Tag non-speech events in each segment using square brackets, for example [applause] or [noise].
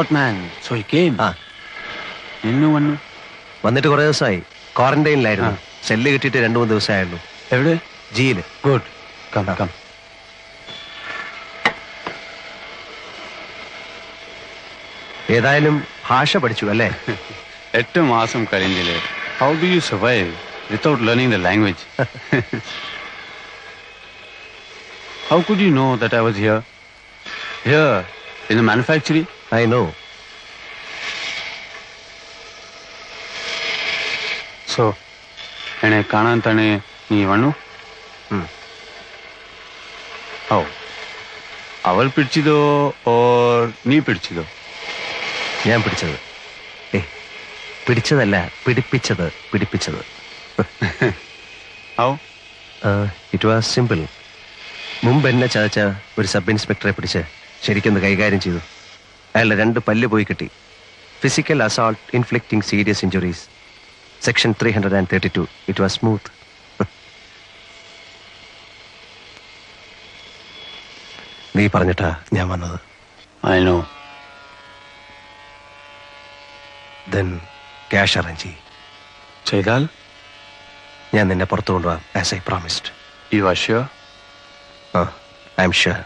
Man. What man? So he came. ആ. നിന്നു വന്നു. വന്നിട്ട് കുറെ ദിവസമായി ക്വാറന്റൈനിലായിരുന്നു. സെല്ല് കിട്ടിയിട്ട് രണ്ടു മൂന്ന് ദിവസമായിരുന്നു എവിടെ? ജിയിൽ ഗുഡ് കം കം ഏതായാലും ഭാഷ പഠിച്ചു അല്ലേ? [laughs] എട്ട് മാസം കഴിഞ്ഞില്ലേ. How do you survive without learning the language how could you know that I was here here in the manufacturing I know so എന്നെ കാണാൻ തന്നെ നീ വന്നു. ഓ അവൾ പിടിച്ചതോ ഓർ നീ പിടിച്ചതോ? ഞാൻ പിടിച്ചത്. ഏ പിടിച്ചതല്ല പിടിപ്പിച്ചത് പിടിപ്പിച്ചത്. ഓ ഇറ്റ് വാസ് സിമ്പിൾ മുമ്പ് എന്നെ ചതച്ച ഒരു സബ് ഇൻസ്പെക്ടറെ പിടിച്ച് ശരിക്കൊന്ന് കൈകാര്യം ചെയ്തു. അയാളുടെ രണ്ട് പല്ല് പോയി കിട്ടി. Physical assault inflicting serious injuries section three hundred and thirty two it was smooth നീ പറഞ്ഞിട്ടാ ഞാൻ വന്നത്. I know then cash arrange ചെയ്യും. ചെയ്താൽ? ഞാൻ നിന്നെ പുറത്തു കൊണ്ടുപോകാം as I promised you are sure I'm sure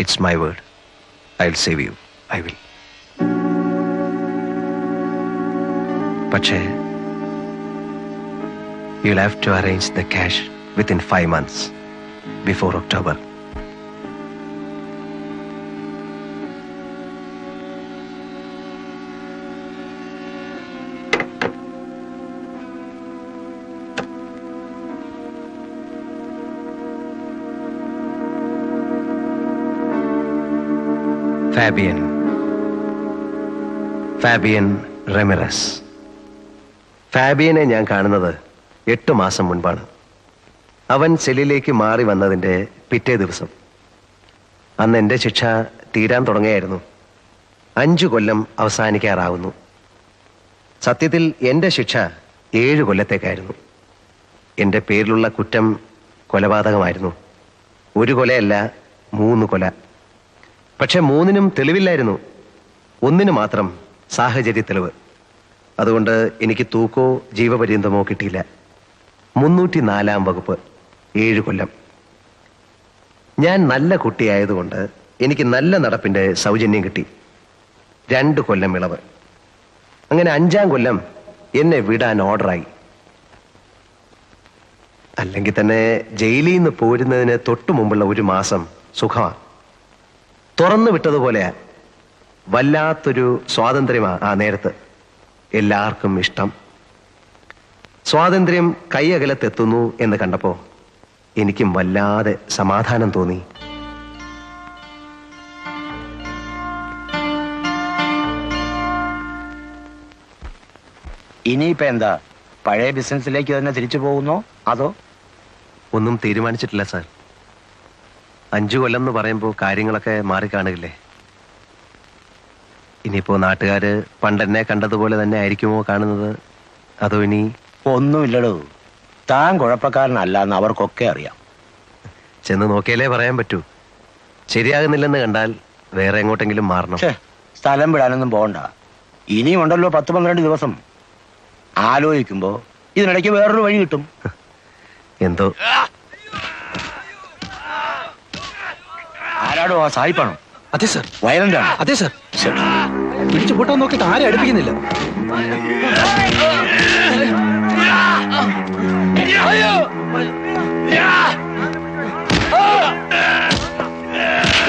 it's my word. I'll save you. I will. പക്ഷേ you'll have to arrange the cash within five months before October. Fabian Fabian Ramirez ഫാബിയനെ ഞാൻ കാണുന്നത് എട്ട് മാസം മുൻപാണ്. അവൻ സെല്ലിലേക്ക് മാറി വന്നതിന്റെ പിറ്റേ ദിവസം. അന്ന് എന്റെ ശിക്ഷ തീരാൻ തുടങ്ങിയായിരുന്നു അഞ്ചു കൊല്ലം അവസാനിക്കാറാവുന്നു. സത്യത്തിൽ എന്റെ ശിക്ഷ ഏഴ് കൊല്ലത്തേക്കായിരുന്നു. എന്റെ പേരിലുള്ള കുറ്റം കൊലപാതകമായിരുന്നു. ഒരു കൊലയല്ല മൂന്ന് കൊല. പക്ഷെ മൂന്നിനും തെളിവില്ലായിരുന്നു. ഒന്നിനു മാത്രം സാഹചര്യ തെളിവ്. അതുകൊണ്ട് എനിക്ക് തൂക്കോ ജീവപര്യന്തമോ കിട്ടിയില്ല. മുന്നൂറ്റി നാലാം വകുപ്പ് ഏഴ് കൊല്ലം. ഞാൻ നല്ല കുട്ടിയായതുകൊണ്ട് എനിക്ക് നല്ല നടപ്പിന്റെ സൗജന്യം കിട്ടി. രണ്ട് കൊല്ലം ഇളവ്. അങ്ങനെ അഞ്ചാം കൊല്ലം എന്നെ വിടാൻ ഓർഡറായി. അല്ലെങ്കിൽ തന്നെ ജയിലിൽ നിന്ന് പോരുന്നതിന് തൊട്ടു മുമ്പുള്ള ഒരു മാസം സുഖമാണ് തുറന്നു വിട്ടതുപോലെ വല്ലാത്തൊരു സ്വാതന്ത്ര്യമാണ് ആ നേരത്ത്. എല്ലാവർക്കും ഇഷ്ടം. സ്വാതന്ത്ര്യം കൈയകലത്തെത്തുന്നു എന്ന് കണ്ടപ്പോൾ എനിക്കും വല്ലാതെ സമാധാനം തോന്നി. ഇനിയിപ്പോ എന്താ? പഴയ ബിസിനസ്സിലേക്ക് തന്നെ തിരിച്ചു പോകുന്നോ? അതോ? ഒന്നും തീരുമാനിച്ചിട്ടില്ല സാർ. അഞ്ചു കൊല്ലം എന്ന് പറയുമ്പോൾ കാര്യങ്ങളൊക്കെ മാറിക്കാണുകില്ലേ ഇനിയിപ്പോ നാട്ടുകാര് പണ്ടെന്നെ കണ്ടതുപോലെ തന്നെ ആയിരിക്കുമോ കാണുന്നത്? അതോ ഇനി ഒന്നുമില്ലടോ. താൻ കുഴപ്പക്കാരനല്ല എന്ന് അവർക്കൊക്കെ അറിയാം. ചെന്ന് നോക്കിയാലേ പറയാൻ പറ്റൂ. ശരിയാകുന്നില്ലെന്ന് കണ്ടാൽ വേറെ എങ്ങോട്ടെങ്കിലും മാറണം. സ്ഥലം വിടാനൊന്നും പോകണ്ട. ഇനിയും ഉണ്ടല്ലോ പത്ത് പന്ത്രണ്ട് ദിവസം. ആലോചിക്കുമ്പോ ഇതിനിടയ്ക്ക് വേറൊരു വഴി കിട്ടും. എന്തോ? ആരാടോ ആ സായിപ്പാണോ അതെ സർ. വയലന്റ് ആണ് അതെ സർ. പിടിച്ചു കൂട്ടാൻ നോക്കിയിട്ട് ആരും അടുപ്പിക്കുന്നില്ല.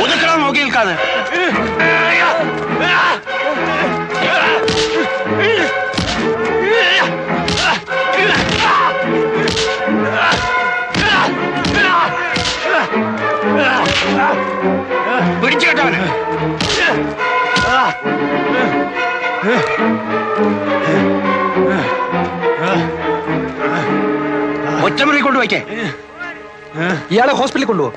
ഒതുക്കണം നോക്കി നിൽക്കാതെ. പിടിച്ചു കേട്ടവന് ഒറ്റമുറി കൊണ്ടുപോയിക്കേ. വയ്ക്കേ ഇയാളെ ഹോസ്പിറ്റലിൽ കൊണ്ടുപോകും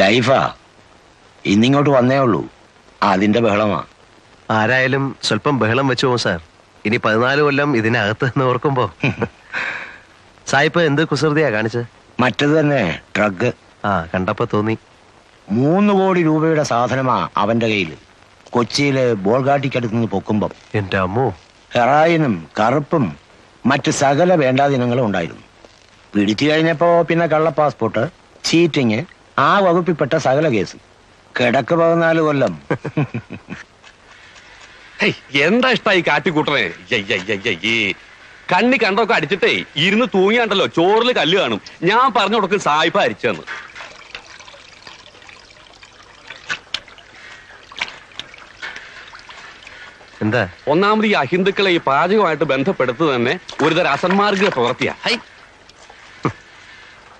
ലൈഫാ ഇന്നിങ്ങോട്ട് വന്നേ ഉള്ളൂ. അതിന്റെ ബഹളമാ. ആരായാലും സ്വല്പം ബഹളം വെച്ചു പോകും സാർ. ഇനി പതിനാല് കൊല്ലം ഇതിനകത്ത് എന്ന് ഓർക്കുമ്പോ. സായിപ്പ് എന്ത് കുസൃതിയാ കാണിച്ചത് മറ്റത് തന്നെ ഡ്രഗ്. ആ കണ്ടപ്പോ തോന്നി. മൂന്ന് കോടി രൂപയുടെ സാധനമാ അവന്റെ കയ്യിൽ കൊച്ചിയിലെ ബോൾഗാട്ടിക്കടുത്ത് നിന്ന് പൊക്കുമ്പം. എന്റെ അമ്മോ. ഹെറായിനും കറുപ്പും മറ്റ് സകല വേണ്ടാദിനങ്ങളും ഉണ്ടായിരുന്നു. പിടിച്ചു കഴിഞ്ഞപ്പോ പിന്നെ കള്ള പാസ്പോർട്ട് ചീറ്റിങ് ആ വകുപ്പിൽപ്പെട്ട സകല കേസ്. കിടക്ക് പതിനാല് കൊല്ലം. [laughs] എന്താ ഇഷ്ടായി കാട്ടിക്കൂട്ടണേ? കണ്ണി കണ്ടൊക്കെ അടിച്ചിട്ടേ ഇരുന്ന് തൂങ്ങിയാണ്ടല്ലോ ചോറിൽ കല്ല് കാണും. ഞാൻ പറഞ്ഞു കൊടുക്കും സായിപ്പ അരിച്ചെന്ന്. എന്താ? ഒന്നാമത് ഈ അഹിന്ദുക്കളെ ഈ പാചകമായിട്ട് ബന്ധപ്പെടുത്തു തന്നെ ഒരുതരം അസന്മാർഗ പ്രവൃത്തിയാ.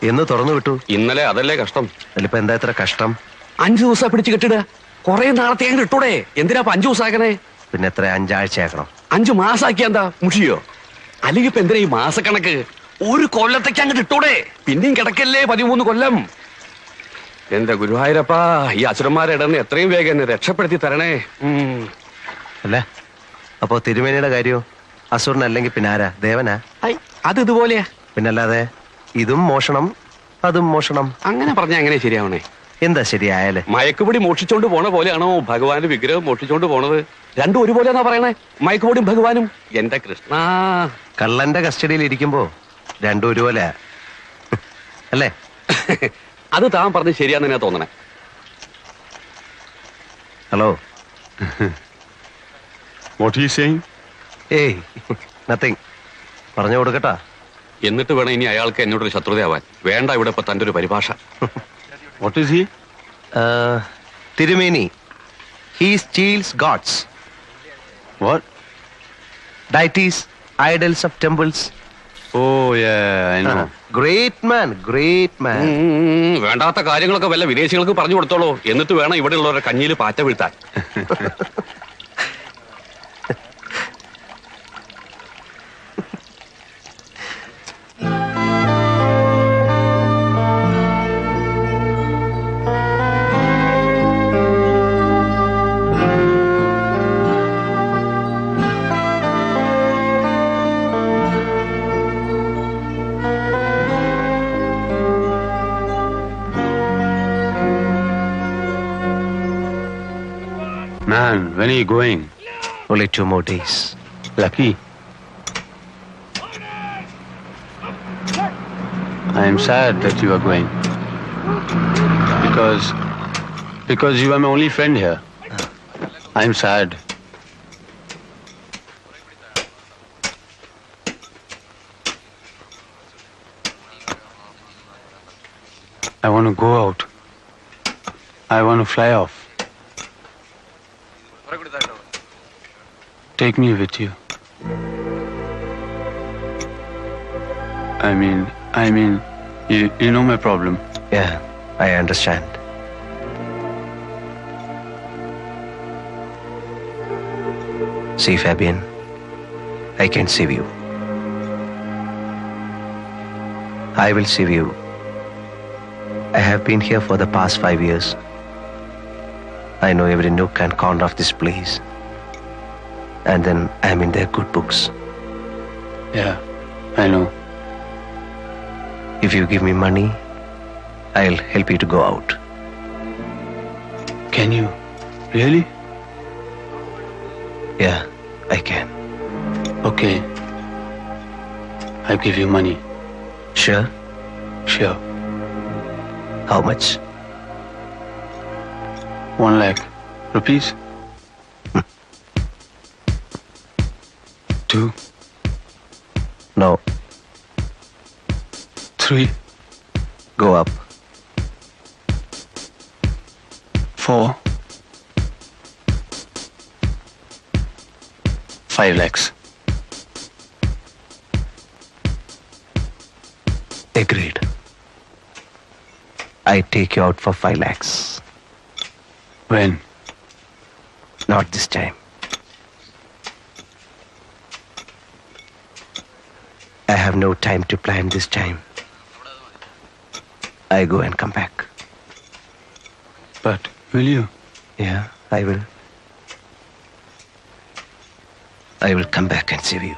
എന്ന് തുറന്നു വിട്ടു. ഇന്നലെ അതല്ലേ കഷ്ടം. അതിലിപ്പോ എന്താ ഇത്ര കഷ്ടം? അഞ്ചു ദിവസം പിടിച്ച് കെട്ടിടുക. കൊറേ നാളത്തെ ഇട്ടൂടെ. എന്തിനാ അഞ്ചു ദിവസം ആക്കണേ പിന്നെ എത്ര? അഞ്ചാഴ്ചയാക്കണം അഞ്ചു മാസാക്കിയ എന്താ? മുഷിയോ? അല്ലെങ്കിൽ ഇപ്പൊ എന്തിനാ ഈ മാസക്കണക്ക്? ഒരു കൊല്ലത്തേക്ക് അങ്ങോട്ട് ഇട്ടൂടെ? പിന്നെയും കിടക്കല്ലേ പതിമൂന്ന് കൊല്ലം. എന്റെ ഗുരുവായൂരപ്പാ ഈ അസുരന്മാരെ ഇടന്ന് എത്രയും വേഗം എന്നെ രക്ഷപ്പെടുത്തി തരണേ. അല്ല അപ്പോ തിരുമേനിയുടെ കാര്യോ? അസുരനല്ലെങ്കിൽ പിന്നെ ആരാ? ദേവനാ? ഐ, അത് ഇതുപോലെയാ. പിന്നല്ലാതെ ഇതും മോഷണം അതും മോഷണം. അങ്ങനെ പറഞ്ഞ എങ്ങനെ ശരിയാവണേ? എന്താ ശരിയായാലേ? മയക്കുപൊടി മോഷിച്ചോണ്ട് പോണ പോലെയാണോ ഭഗവാന്റെ വിഗ്രഹം മോഷിച്ചോണ്ട് പോണത്? രണ്ടും ഒരുപോലെയാണോ പറയണേ? മയക്കുപൊടിയും ഭഗവാനും? എന്റെ കൃഷ്ണ. കള്ളന്റെ കസ്റ്റഡിയിൽ ഇരിക്കുമ്പോ രണ്ടും ഒരുപോലെ അല്ലേ? അത് താൻ പറഞ്ഞ് ശരിയാന്ന് തന്നെ തോന്നണേ. ഹലോ. ഏയ് നത്തിങ് പറഞ്ഞു കൊടുക്കട്ടാ. എന്നിട്ട് വേണം ഇനി അയാൾക്ക് എന്നോടൊരു ശത്രുതയാവാൻ. വേണ്ട ഇവിടെ ഇപ്പൊ തന്റെ ഒരു പരിഭാഷ. [laughs] What is he? ആ, തിരുമേനി he steals gods What? Deities idols of temples Oh, yeah, I know. Great man great man വേണ്ടാത്ത കാര്യങ്ങളൊക്കെ വല്ല വിദേശികൾക്ക് പറഞ്ഞു കൊടുത്തോളൂ. എന്നിട്ട് വേണം ഇവിടെ ഉള്ളവരുടെ കഞ്ഞിയിൽ പാറ്റ വീഴ്ത്താൻ. [laughs] when are you going? Only two more days. Lucky. I am sad that you are going. Because. Because you are my only friend here. I am sad. I want to go out. I want to fly off. Take me with you. I mean, I mean, you, you know my problem. Yeah, I understand. See, Fabian, I can save you. I will save you. I have been here for the past five years. I know every nook and corner of this place. And then I'm in their good books. Yeah, I know. If you give me money, I'll help you to go out. Can you? Really? Yeah, I can. Okay. I'll give you money. Sure? Sure. How much? One lakh rupees. Two, No, three, go up. four, five lakhs. Agreed. I take you out for five lakhs. When? Not this time. Have no time to plan this time. I go and come back. But will you? Yeah, I will. I will come back and save you.